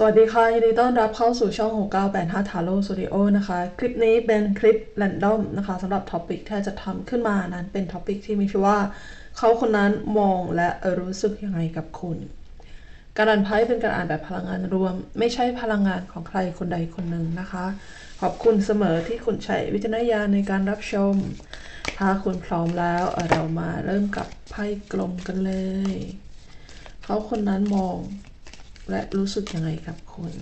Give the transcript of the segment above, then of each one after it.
สวัสดีค่ะ ยินดีต้อนรับเข้าสู่ช่อง 6985 t a r o t Studio นะคะ คลิปนี้เป็นคลิปแรนดอมนะคะสำหรับท็อปิกที่จะทำขึ้นมานั้นเป็นท็อปิกที่มีชื่อว่า เขาคนนั้นมองและรู้สึกยังไงกับคุณ การอ่านไพ่เป็นการอ่านแบบพลังงานรวม ไม่ใช่พลังงานของใครคนใดคนหนึ่งนะคะ ขอบคุณเสมอที่คุณใช้วิจารณญาณในการรับชม ถ้าคุณพร้อมแล้วเรามาเริ่มกับไพ่กลมกันเลย เขาคนนั้นมอง และรู้สึกยังไงกับคุณ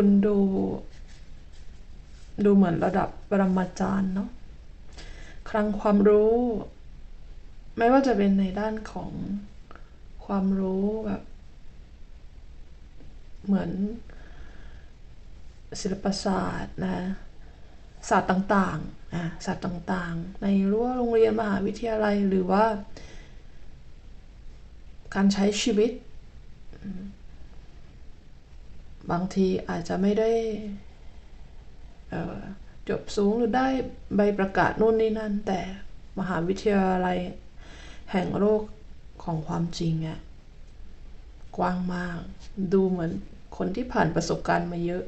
คุณดู ดูเหมือนระดับปรมาจารย์เนาะ ลังความรู้ ไม่ว่าจะเป็นในด้านของความรู้แบบ เหมือนศิลปศาสตร์นะศาสตร์ต่างๆนะศาสตร์ต่างๆ ในรั้วโรงเรียนมหาวิทยาลัยหรือว่า การใช้ชีวิต บางทีอาจจะไม่ได้ จบสูงหรือได้ใบประกาศนู่นนี่นั่น แต่มหาวิทยาลัยแห่งโลกของความจริงอะกว้างมาก ดูเหมือนคนที่ผ่านประสบการณ์มาเยอะ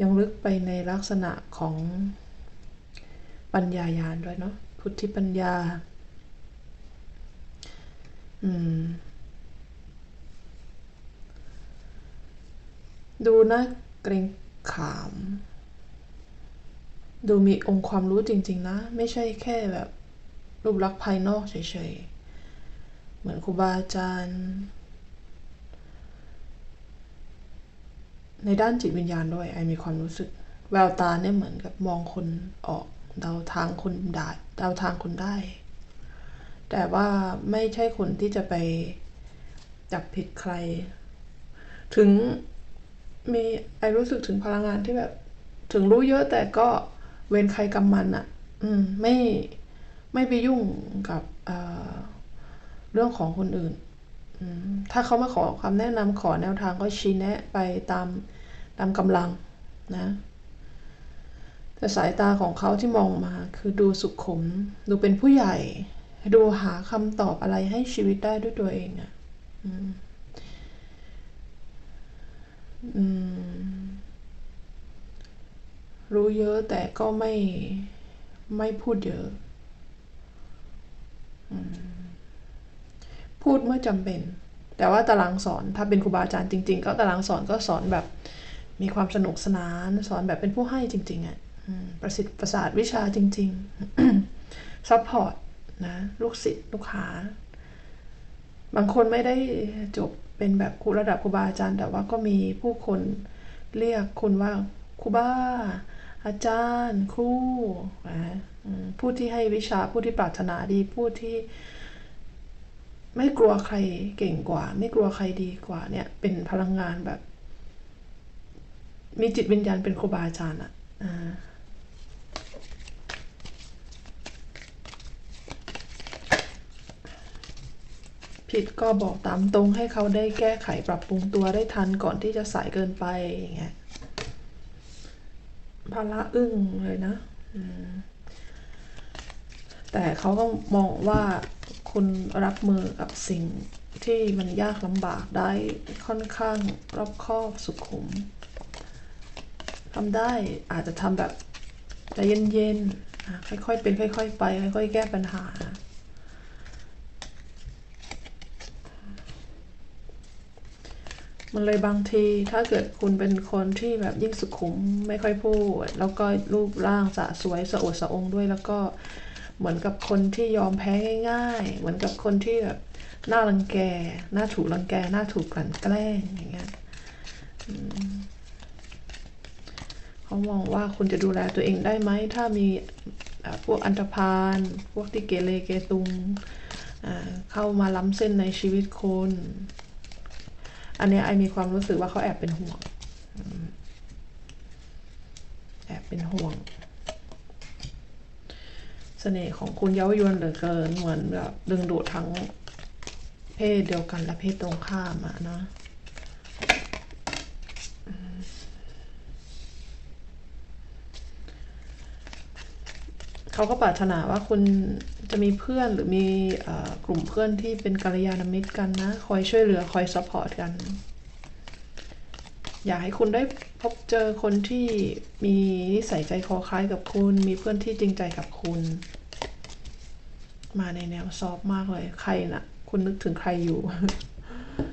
ยังลึกไปในลักษณะของปัญญายาณด้วยเนาะพุทธิปัญญา อืม ดูนะเกรงขาม ดูมีองค์ความรู้จริง ๆ นะ ไม่ใช่แค่แบบ รูปลักษณ์ภายนอกเฉยๆ เหมือนครูบาอาจารย์ ในด้านจิตวิญญาณด้วย ไอมีความรู้สึก แววตาเนี่ยเหมือนกับมองคนออกเดาทางคนได้เดาทางคนได้ แต่ว่าไม่ใช่คนที่จะไปจับผิดใคร ถึงมีไอรู้สึกถึงพลังงานที่แบบ ถึงรู้เยอะแต่ก็ เว้นใครกำมันอะ่ะ อืม ไม่ไม่ไปยุ่งกับเเรื่องของคนอื่น ถ้าเขามาขอคำแนะนำขอแนวทางก็ชี้แนะไปตามตามกำลังนะ แต่สายตาของเขาที่มองมา คือดูสุขุมดูเป็นผู้ใหญ่ ดูหาคำตอบอะไรให้ชีวิตได้ด้วยตัวเองอะ่ะ รู้เยอะแต่ก็ไม่ไม่พูดเยอะ พูดเมื่อจำเป็น แต่ว่าตารางสอนถ้าเป็นครูบาอาจารย์จริง ๆ ก็ตารางสอนก็สอนแบบมีความสนุกสนาน สอนแบบเป็นผู้ให้จริง ๆอะ่ะประสิทธิ์ประสาทวิชาจริงๆซัพพอร์ตนะลูกศิษย์ลูกหาบางคนไม่ได้จบเป็นแบบครูระดับครูบาอาจารย์ แต่ว่าก็มีผู้คนเรียกคุณว่าครูบา อาจารย์ครูนะผู้ที่ให้วิชาผู้ที่ปรารถนาดีผู้ที่ไม่กลัวใครเก่งกว่า ไม่กลัวใครดีกว่าเนี่ย เป็นพลังงานแบบ มีจิตวิญญาณเป็นครูบาอาจารย์อะ่ะผิดก็บอกตามตรงให้เขาได้แก้ไขปรับปรุงตัวได้ทันก่อนที่จะสายเกินไปอย่างเงี้ย ภาระอึ้งเลยนะแต่เขาก็มองว่าคุณรับมือกับสิ่งที่มันยากลำบากได้ค่อนข้างรอบคอบสุขุมทำได้อาจจะทำแบบใจเย็นๆค่อยๆเป็นค่อย ๆ ไป ค่อยๆแก้ปัญหา มันเลยบางทีถ้าเกิดคุณเป็นคนที่แบบยิ่งสุขุมไม่ค่อยพูด แล้วก็รูปร่างสะสวยสะอดสะองด้วยแล้วก็เหมือนกับคนที่ยอมแพ้ง่าย ๆ เหมือนกับคนที่แบบหน้ารังแกหน้าถูกรังแกหน้าถูกกลั่นแกล้งอย่างเงี้ยเขามองว่าคุณจะดูแลตัวเองได้ไหมถ้ามีพวกอันธพาลพวกที่เกเรเกตุงเข้ามาล้ำเส้นในชีวิตคน อันนี้ไอมีความรู้สึกว่าเขาแอบเป็นห่วง แอบเป็นห่วง เสน่ห์ของคุณเย้ายวนเหลือเกิน เหมือนแบบดึงดูดทั้งเพศเดียวกันและเพศตรงข้ามอะนะเขาก็ปรารถนาว่าคุณ จะมีเพื่อนหรือมีกลุ่มเพื่อนที่เป็นกัลยาณมิตรกันนะ คอยช่วยเหลือคอยซัพพอร์ตกัน อยากให้คุณได้พบเจอคนที่มีนิสัยใจคอคล้ายกับคุณ มีเพื่อนที่จริงใจกับคุณ มาในแนวซอฟมากเลย ใครนะ่ะ คุณนึกถึงใครอยู่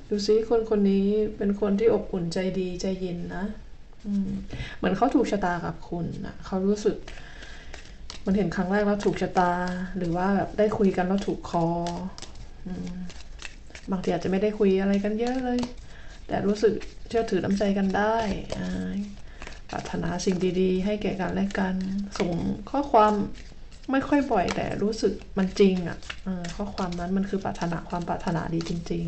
ดูซิคนคนนี้เป็นคนที่อบอุ่นใจดีใจเย็นนะเหมือนเขาถูกชะตากับคุณนะเขารู้สึก มันเห็นครั้งแรกแล้วถูกชะตา หรือว่าแบบได้คุยกันแล้วถูกคอบางทีอาจจะไม่ได้คุยอะไรกันเยอะเลย แต่รู้สึกเชื่อถือน้ำใจกันได้ปรารถนาสิ่งดีๆ ให้แก่กันและกัน ส่งข้อความไม่ค่อยบ่อย แต่รู้สึกมันจริงอะ่ะข้อความนั้นมันคือปรารถนาความปรารถนาดีจริง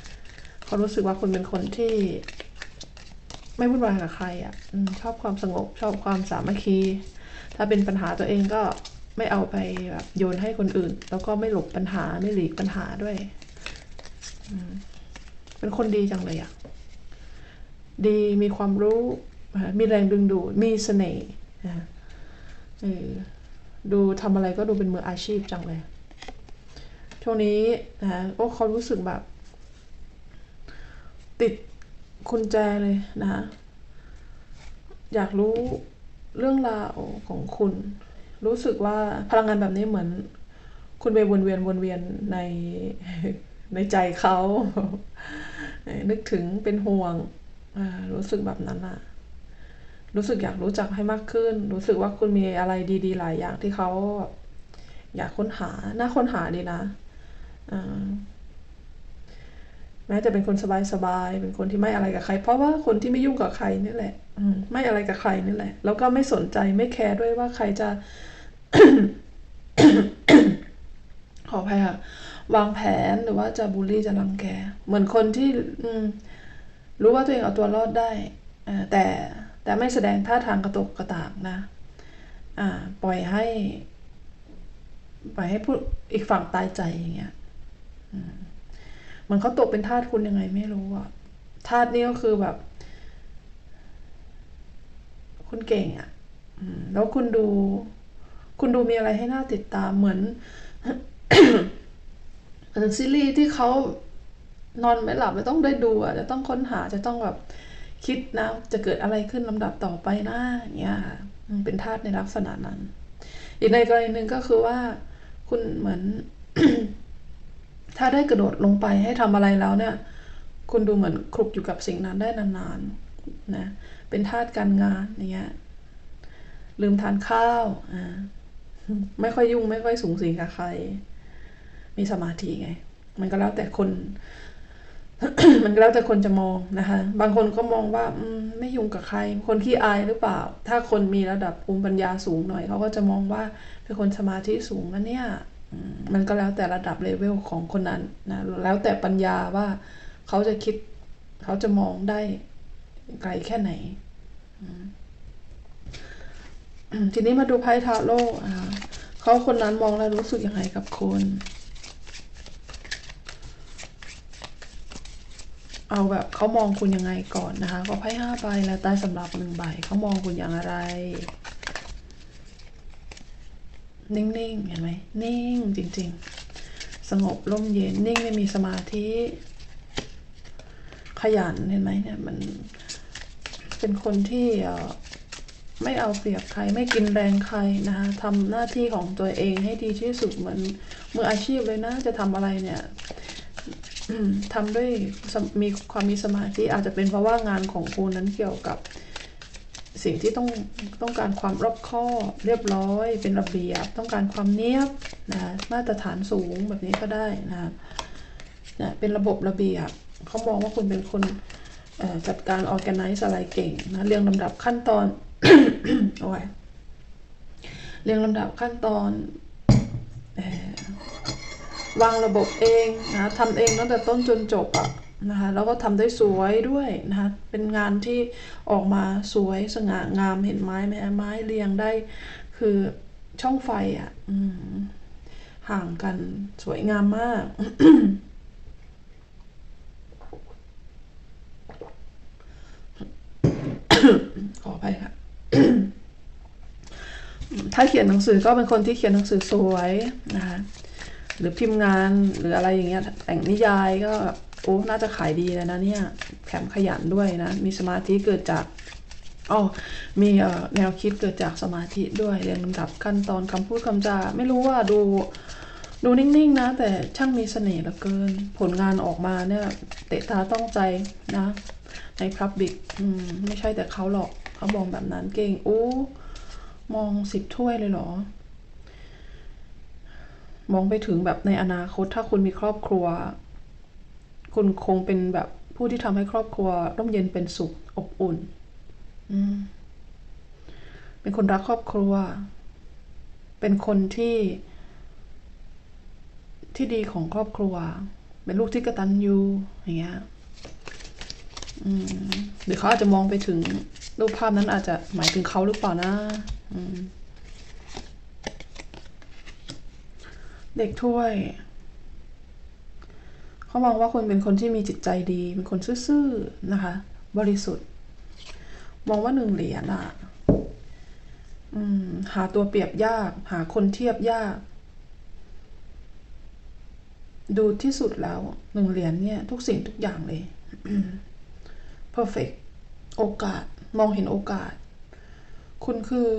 ๆ เขารู้สึกว่าคุณเป็นคนที่ไม่วุ่นวายกับใครอะ่ะชอบความสงบชอบความสามัคคี ถ้าเป็นปัญหาตัวเองก็ไม่เอาไปแบบโยนให้คนอื่น แล้วก็ไม่หลบปัญหาไม่หลีกปัญหาด้วยเป็นคนดีจังเลยอะดีมีความรู้มีแรงดึงดูดมีเสน่ห์ดูทำอะไรก็ดูเป็นมืออาชีพจังเลย ช่วงนี้นะก็เขารู้สึกแบบ ติดคุณแจเลยนะ อยากรู้ เรื่องราวของคุณ รู้สึกว่าพลังงานแบบนี้เหมือน คุณไปวนเวียนวนเวียนในในใจเขา นึกถึงเป็นห่วง รู้สึกแบบนั้นอะรู้สึกอยากรู้จักให้มากขึ้น รู้สึกว่าคุณมีอะไรดีๆ หลายอย่างที่เขาอยากค้นหา น่าค้นหาดีนะ แม้จะเป็นคนสบายๆเป็นคนที่ไม่อะไรกับใคร เพราะว่าคนที่ไม่ยุ่งกับใครนี่แหละไม่อะไรกับใครนี่แหละ แล้วก็ไม่สนใจไม่แคร์ด้วยว่าใครจะ ขออภัยค่ะ วางแผนหรือว่าจะบูลลี่จะรังแก เหมือนคนที่รู้ว่าตัวเองเอาตัวรอดได้แต่แต่ไม่แสดงท่าทางกระตกกระตากนะปล่อยให้ ปล่อยให้ผู้อีกฝั่งตายใจอย่างเงี้ย มันเขาตกเป็นทาสคุณยังไงไม่รู้อะทาสนี่ก็คือแบบ คุณเก่งอะแล้วคุณดู คุณดูมีอะไรให้น่าติดตามเหมือนเหมือนซีรีส์ที่เขานอนไม่หลับไม่ต้องได้ดูอะจะต้องค้นหาจะต้องแบบคิดนะ จะเกิดอะไรขึ้นลำดับต่อไปนะอย่างเงี้ยเป็นธาตุในลักษณะนั้น อีกในกรณีหนึ่งก็คือว่า คุณเหมือน ถ้าได้กระโดดลงไปให้ทำอะไรแล้วเนี่ย คุณดูเหมือนคลุกอยู่กับสิ่งนั้นได้นานๆนะ เป็นธาตุการงานอย่างเงี้ย ลืมทานข้าวอ่าไม่ค่อยยุ่งไม่ค่อยสูงสิงกับใคร มีสมาธิไง มันก็แล้วแต่คน มันก็แล้วแต่คนจะมองนะคะ บางคนก็มองว่าไม่ยุ่งกับใคร คนขี้อายหรือเปล่า ถ้าคนมีระดับภูมิปัญญาสูงหน่อยเขาก็จะมองว่าเป็นคนสมาธิสูงนะเนี่ย มันก็แล้วแต่ระดับเลเวลของคนนั้นนะแล้วแต่ปัญญาว่าเขาจะคิด เขาจะมองได้ไกลแค่ไหน ทีนี้มาดูไพ่ทาโร่เขาคนนั้นมองแล้วรู้สึกยังไงกับคุณเอาแบบเขามองคุณยังไงก่อนนะคะ ก็ไพ่ห้าใบแล้วใต้สำหรับหนึ่งใบเขามองคุณอย่างไร นิ่งๆ เห็นไหมนิ่งจริง ๆ สงบร่มเย็นนิ่งไม่มีสมาธิ ขยันเห็นไหมเนี่ยมันเป็นคนที่ไม่เอาเปรียบใครไม่กินแรงใครนะคะทำหน้าที่ของตัวเองให้ดีที่สุดเหมือนมืออาชีพเลยนะจะทำอะไรเนี่ยทำด้วยมีความมีสมาธิอาจจะเป็นเพราะว่างานของคุณนั้นเกี่ยวกับ สิ่งที่ต้องต้องการความรอบคอบเรียบร้อย เป็นระเบียบ ต้องการความเนียบนะมาตรฐานสูงแบบนี้ก็ได้นะนะเป็นระบบระเบียบเขามองว่าคุณเป็นคนจัดการออแกไนซ์อะไรเก่งนะเรียงลำดับขั้นตอนโอ้ยเรียงลำดับขั้นตอนวางระบบเองนะทำเองตั้งแต่ต้นจนจบอะ นะคะแล้วก็ทำได้สวยด้วยนะคะเป็นงานที่ออกมาสวยสง่างามเห็นไม้ไหมไม้เรียงได้คือช่องไฟอะห่างกันสวยงามมาก ขออภัยค่ะถ้าเขียนหนังสือก็เป็นคนที่เขียนหนังสือสวยนะคะหรือพิมพ์งานหรืออะไรอย่างเงี้ยแต่งนิยายก็ โอ้น่าจะขายดีเลยนะเนี่ย แถมขยันด้วยนะ มีสมาธิเกิดจากอ๋อมีแนวคิดเกิดจากสมาธิด้วยเรียนลำดับขั้นตอนคำพูดคำจา ไม่รู้ว่าดูดูนิ่งๆนะ แต่ช่างมีเสน่ห์เหลือเกิน ผลงานออกมาเนี่ย เตะตาต้องใจนะ ในพับบิกอืมไม่ใช่แต่เขาหรอกเขามองแบบนั้นเก่งโอ้มองสิบถ้วยเลยเหรอ มองไปถึงแบบในอนาคตถ้าคุณมีครอบครัว คุณคงเป็นแบบผู้ที่ทำให้ครอบครัวร่มเย็นเป็นสุขอบอุ่น อืม เป็นคนรักครอบครัว เป็นคนที่ ที่ดีของครอบครัว เป็นลูกที่กตัญญูอย่างเงี้ยอืมหรือเขาอาจจะมองไปถึงรูปภาพนั้นอาจจะหมายถึงเขาหรือเปล่านะอืมเด็กถ้วย เขามองว่าคุณเป็นคนที่มีจิตใจดี เป็นคนซื่อๆนะคะ บริสุทธิ์ มองว่าหนึ่งเหรียญอะหาตัวเปรียบยาก หาคนเทียบยาก ดูที่สุดแล้วหนึ่งเหรียญเนี่ย ทุกสิ่งทุกอย่างเลย perfect โอกาส มองเห็นโอกาส คุณคือ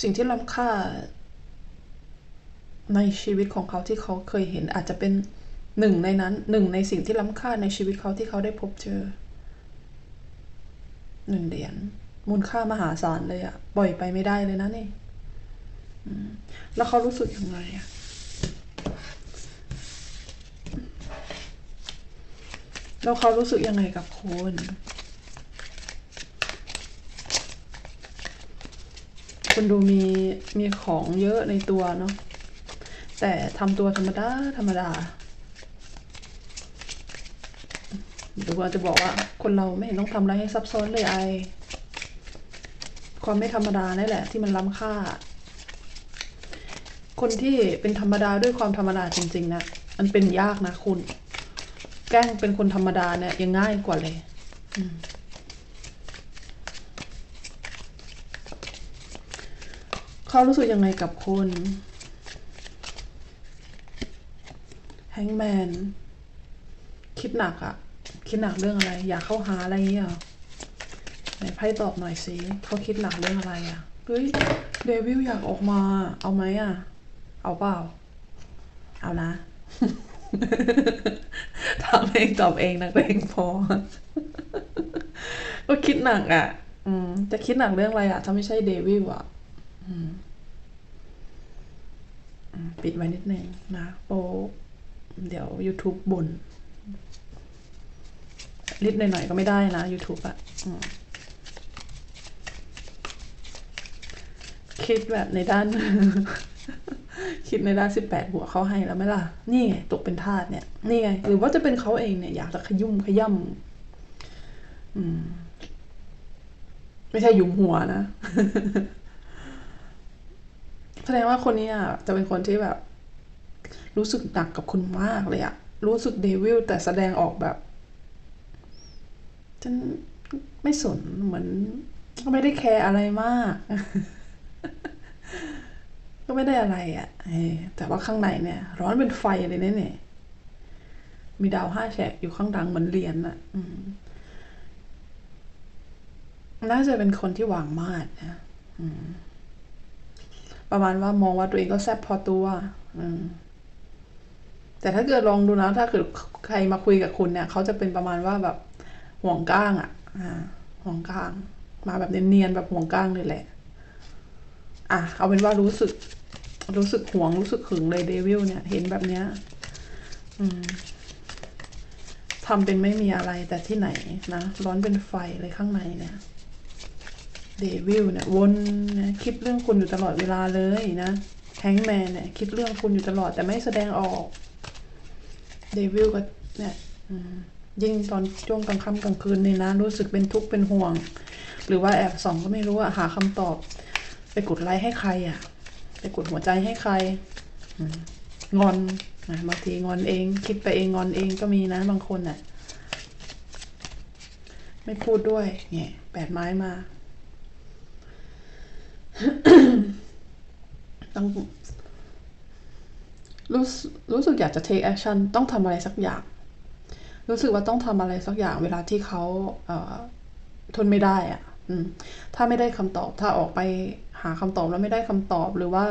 สิ่งที่ล้ำค่า ในชีวิตของเขาที่เขาเคยเห็นอาจจะเป็นหนึ่งในนั้นหนึ่งในสิ่งที่ล้ำค่าในชีวิตเขาที่เขาได้พบเจอหนึ่งเหรียญมูลค่ามหาศาลเลยอะปล่อยไปไม่ได้เลยนะนี่แล้วเขารู้สึกยังไงอะแล้วเขารู้สึกยังไงกับคุณคุณดูมีมีของเยอะในตัวเนาะ แต่ทำตัวธรรมดา ธรรมดาหรือว่าจะบอกว่าคนเราไม่เห็นต้องทำอะไรให้ซับซ้อนเลยไอ ความไม่ธรรมดานี่แหละ ที่มันล้ำค่า คนที่เป็นธรรมดาด้วยความธรรมดาจริง ๆ นะ มันเป็นยากนะคุณ แกล้งเป็นคนธรรมดาเนี่ยยังง่ายกว่าเลยเขารู้สึกยังไงกับคุณ แฮงแมน คิดหนักอะคิดหนักเรื่องอะไร อยากเข้าหาอะไรอย่างเงี้ยไหนไพ่ตอบหน่อยสิเขาคิดหนักเรื่องอะไรอะเฮ้ยเดวิลอยากออกมา เอาไหมอะเอาเปล่า เอานะถามเองตอบเองนักเลงพอ ก็คิดหนักอะ อืมจะคิดหนักเรื่องอะไรอะ ถ้าไม่ใช่เดวิลอะปิดไว้นิดนึงนะ โปะ เดี๋ยว YouTube บ่นนิดหน่อยๆก็ไม่ได้นะ YouTube อะอคิดแบบในด้าน คิดในด้านสิบแปดบวเขาให้แล้วไหมล่ะ นี่ไงตกเป็นทาสเนี่ย นี่ไง หรือว่าจะเป็นเขาเองเนี่ย อยากจะขยุ่มขย่ำอืม ไม่ใช่ยุมหัวนะ แสดงว่าคนนี้อะจะเป็นคนที่แบบ รู้สึกหนักกับคุณมากเลยอะรู้สึกเดวิลแต่แสดงออกแบบฉันไม่สนเหมือนก็ไม่ได้แคร์อะไรมาก ก็ไม่ได้อะไรอะ่ะแต่ว่าข้างในเนี่ย ร้อนเป็นไฟเลยเนี่ยเนี่ยมีดาวห้าแฉกอยู่ข้างดังเหมือนเรียญอะน่าจะเป็นคนที่หวังมากนะประมาณว่ามองว่าตัวเองก็แซ่บพอตัว อืม แต่ถ้าเกิดลองดูนะ ถ้าเกิดใครมาคุยกับคุณเนี่ยเขาจะเป็นประมาณว่าแบบห่วงก้างอะอ่าห่วงก้าง มาแบบเนียนๆแบบห่วงก้างเลยแหละ อะเอาเป็นว่ารู้สึก รู้สึกห่วงรู้สึกหึงเลยเดวิลเนี่ย เห็นแบบเนี้ย อืมทำเป็นไม่มีอะไรแต่ที่ไหนนะ ร้อนเป็นไฟเลยข้างในเนี่ยเดวิลเนี่ยวนนะคิดเรื่องคุณอยู่ตลอดเวลาเลยนะแฮงแมนเนี่ยคิดเรื่องคุณอยู่ตลอดแต่ไม่แสดงออก เดวิลก็เนี่ยยิ่งตอนช่วงกลางค่ำกลางคืนนี่นะ รู้สึกเป็นทุกข์เป็นห่วง หรือว่าแอบส่องก็ไม่รู้อะหาคำตอบ ไปกดไลค์ให้ใครอะไปกดหัวใจให้ใครงอนนะบางทีงอนเอง คิดไปเองงอนเองก็มีนะบางคนน่ะไม่พูดด้วย เนี่ยแปดไม้มาต้อง รู้สึกรู้สึกอยากจะ take action ต้องทำอะไรสักอย่าง รู้สึกว่าต้องทำอะไรสักอย่าง เวลาที่เขาเทนไม่ได้อะถ้าไม่ได้คำตอบ ถ้าออกไปหาคำตอบแล้วไม่ได้คำตอบ หรือว่า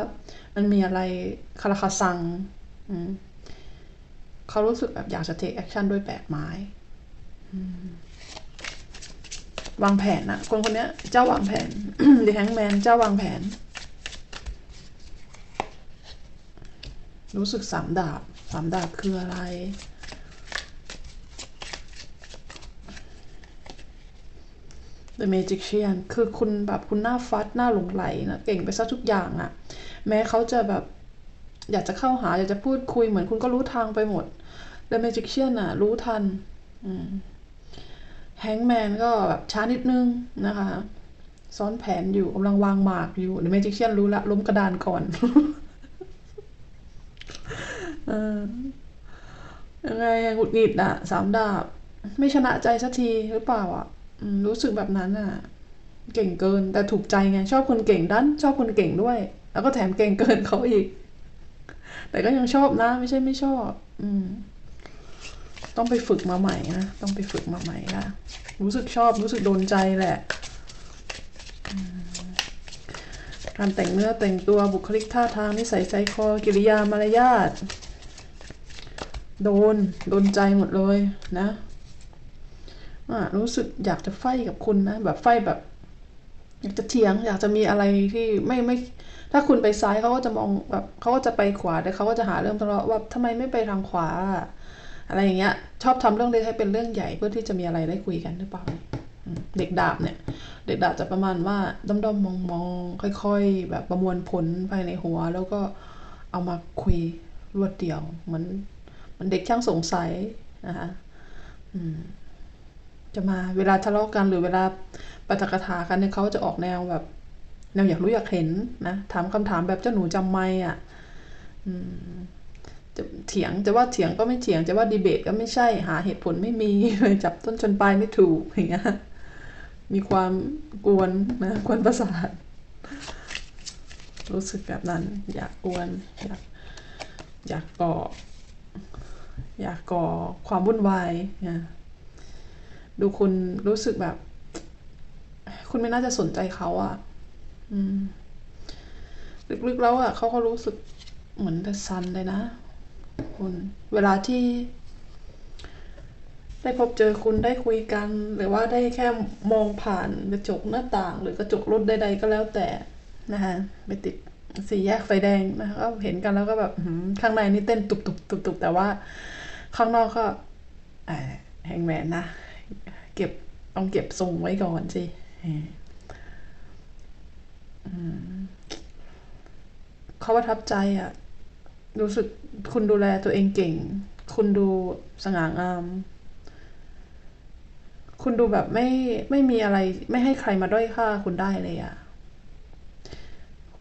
มันมีอะไรคาราคาซังเขารู้สึกแบบอยากจะ take action ด้วยแปดไม้วางแผนนะคนคนนี้เจ้าวางแผน The Hangman เจ้าวางแผน รู้สึกสามดาบสามดาบคืออะไร The Magician คือคุณแบบคุณหน้าฟัดหน้าหลงไหลนะเก่งไปซะทุกอย่างอะแม้เขาจะแบบอยากจะเข้าหา อยากจะพูดคุยเหมือนคุณก็รู้ทางไปหมด The Magician อะรู้ทันแฮงแมนก็แบบช้านิดนึงนะคะ ซ้อนแผนอยู่กำลังวางหมากอยู่ The Magician รู้ละล้มกระดานก่อน เออยังไงหงุดหงิดอะสามดาบ ไม่ชนะใจสักทีหรือเปล่าอะรู้สึกแบบนั้นอะเก่งเกินแต่ถูกใจไง ชอบคนเก่งดันชอบคนเก่งด้วย แล้วก็แถมเก่งเกินเขาอีก แต่ก็ยังชอบนะ ไม่ใช่ไม่ชอบ อืม ต้องไปฝึกมาใหม่นะ ต้องไปฝึกมาใหม่ละรู้สึกชอบรู้สึกโดนใจแหละการแต่งเนื้อแต่งตัวบุคลิกท่าทางนิสัยใจคอกิริยามารยาท โดน โดนใจหมดเลยนะรู้สึกอยากจะไฟกับคุณนะ แบบไฟแบบ อยากจะเถียง อยากจะมีอะไรที่ไม่ไม่ ถ้าคุณไปซ้ายเขาก็จะมองแบบเขาก็จะไปขวาแต่เขาก็จะหาเรื่องทะเลาะว่าทำไมไม่ไปทางขวา อะไรอย่างเงี้ย ชอบทำเรื่องเล็กให้เป็นเรื่องใหญ่เพื่อที่จะมีอะไรได้คุยกันหรือเปล่าเด็กดาบเนี่ย เด็กดาบจะประมาณว่าด้อมๆมองๆค่อย ๆ แบบประมวลผลภายในหัว แล้วก็เอามาคุยรวดเดียวเหมือน มันเด็กช่างสงสัยนะคะจะมาเวลาทะเลาะกันหรือเวลาปาฐกถากันเนี่ยเขาจะออกแนวแบบแนวอยากรู้อยากเห็นนะถามคำถามแบบเจ้าหนูจำไม่อะจะเถียงจะว่าเถียงก็ไม่เถียงจะว่าดีเบตก็ไม่ใช่หาเหตุผลไม่มีจับต้นชนปลายไม่ถูกอย่างเงี้ยมีความกวนนะกวนประสาทรู้สึกแบบนั้น อยากกวนอยากอยากก่อ อยากก่อความวุ่นวายนะดูคุณรู้สึกแบบ คุณไม่น่าจะสนใจเขาอะ่ะลึกๆแล้วอะ่ะเขาก็รู้สึกเหมือนแต่ซันเลยนะคุณเวลาที่ ได้พบเจอคุณได้คุยกัน หรือว่าได้แค่มองผ่านกระจกหน้าต่าง หรือกระจกรถใดๆก็แล้วแต่นะคะไปติด สี่แยกไฟแดงนะคะก็เห็นกันแล้วก็แบบข้างในนี่เต้นตุบตุบตุบตุบแต่ว่าข้างนอกก็แฮงแมนนะ เก็บต้องเก็บทรงไว้ก่อนสิเขาประทับใจอะ รู้สึกคุณดูแลตัวเองเก่ง คุณดูสง่างาม คุณดูแบบไม่ไม่มีอะไร ไม่ให้ใครมาด้อยค่าคุณได้เลยอะ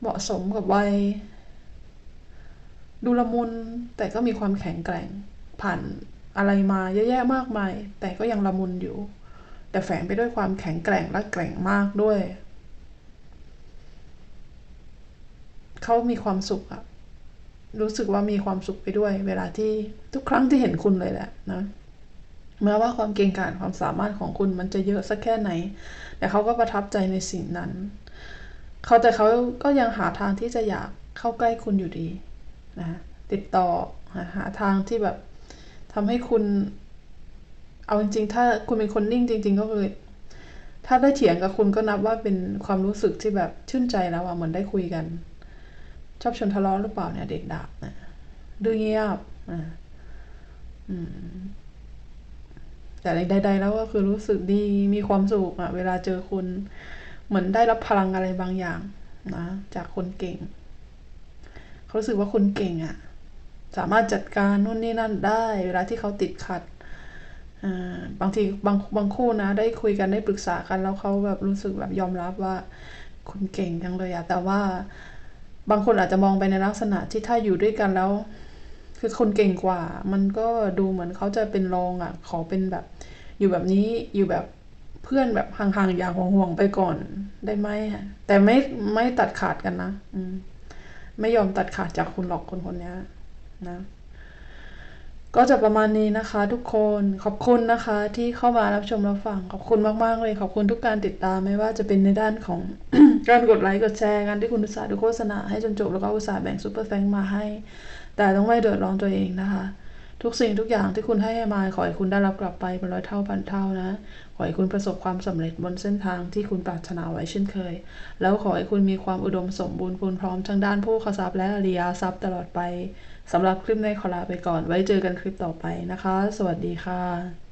เหมาะสมกับวัย ดูละมุนแต่ก็มีความแข็งแกร่ง ผ่านอะไรมาเยอะแยะมากมาย แต่ก็ยังละมุนอยู่ แต่แฝงไปด้วยความแข็งแกร่งและแกร่งมากด้วย เขามีความสุขอะรู้สึกว่ามีความสุขไปด้วย เวลาที่ทุกครั้งที่เห็นคุณเลยแหละนะแม้ว่าความเก่งกาจความสามารถของคุณมันจะเยอะสักแค่ไหน แต่เขาก็ประทับใจในสิ่งนั้น เขาแต่เขาก็ยังหาทางที่จะอยากเข้าใกล้คุณอยู่ดีนะติดต่อหาทางที่แบบทำให้คุณ เอาจริง ๆ ถ้าคุณเป็นคนนิ่งจริง ๆ ก็คือถ้าได้เถียงกับคุณก็นับว่าเป็นความรู้สึกที่แบบชื่นใจแล้วอะเหมือนได้คุยกัน ชอบชนทะเลาะหรือเปล่าเนี่ยเด็กดาบนะดูเงียบอ่าอืมแต่ใดๆแล้วก็คือรู้สึกดีมีความสุขอะเวลาเจอคุณ เหมือนได้รับพลังอะไรบางอย่างนะจากคนเก่ง เขารู้สึกว่าคุณเก่งอะสามารถจัดการนู่นนี่นั่นได้ เวลาที่เขาติดขัดบางทีบางบางคู่นะ ได้คุยกันได้ปรึกษากันแล้วเขาแบบรู้สึกแบบยอมรับว่าคุณเก่งจังเลยอะแต่ว่าบางคนอาจจะมองไปในลักษณะที่ถ้าอยู่ด้วยกันแล้ว คือคนเก่งกว่า มันก็ดูเหมือนเขาจะเป็นรองอะขอเป็นแบบ อยู่แบบนี้อยู่แบบ เพื่อนแบบห่างๆ อย่างห่วงๆไปก่อนได้ไหมอะแต่ไม่ไม่ตัดขาดกันนะอืมไม่ยอมตัดขาดจากคุณหรอกคนคนนี้นะ ก็จะประมาณนี้นะคะ ทุกคนขอบคุณนะคะ ที่เข้ามารับชมรับฟังขอบคุณมากๆเลย ขอบคุณทุกการติดตามไม่ว่าจะเป็นในด้านของการกดไลค์กดแชร์การที่คุณอุตส่าห์ดูโฆษณาให้จนจบแล้วก็อุตส่าห์แบ่งซูเปอร์แฟงมาให้ แต่ต้องไม่เดือดร้อนตัวเองนะคะ ทุกสิ่งทุกอย่างที่คุณให้มาขอให้คุณได้รับกลับไปเป็นร้อยเท่าพันเท่านะ ขอให้คุณประสบความสำเร็จบนเส้นทางที่คุณปรารถนาไว้เช่นเคย แล้วขอให้คุณมีความอุดมสมบูรณ์พูนพร้อมทั้งด้านผู้ขทรัพย์และอริยทรัพย์ตลอดไปสำหรับคลิปในขอลาไปก่อน ไว้เจอกันคลิปต่อไปนะคะ สวัสดีค่ะ